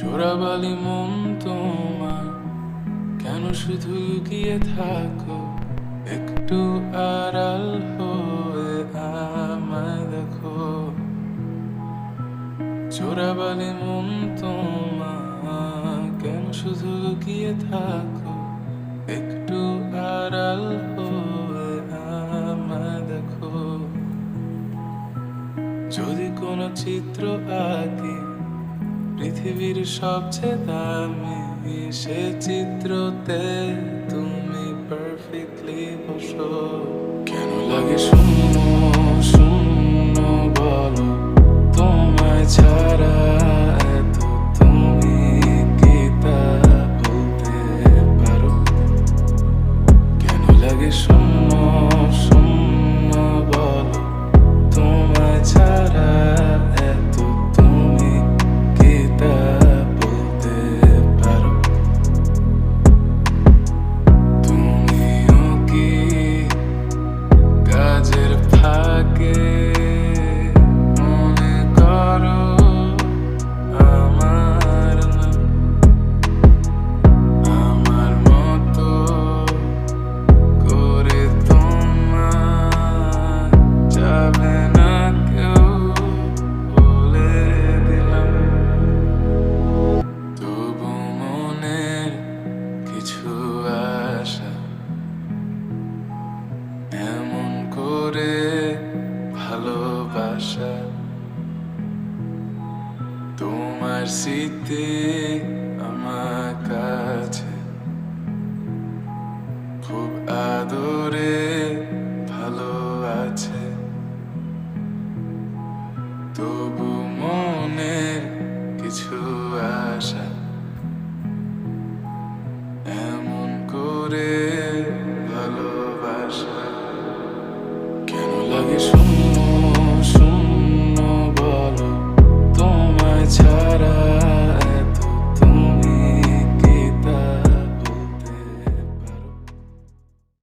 চোরাবালি মন তোমার। কেন শুধু গিয়ে থাকো? একটু আড়াল হয়ে আমায় দেখো। চোরাবালি মন তোমার। কেন শুধু গিয়ে থাকো? একটু আড়াল হয়ে আমায় দেখো। যদি কোনো চিত্র আঁকি পৃথিবীর সবচেয়ে দামি সে চিত্রতে তুমি স্মৃতি আমার কাছে খুব আদরে ভালো আছে। তবু মনের কিছু আশা এমন করে ভালোবাসা কেন লাগে শূন্য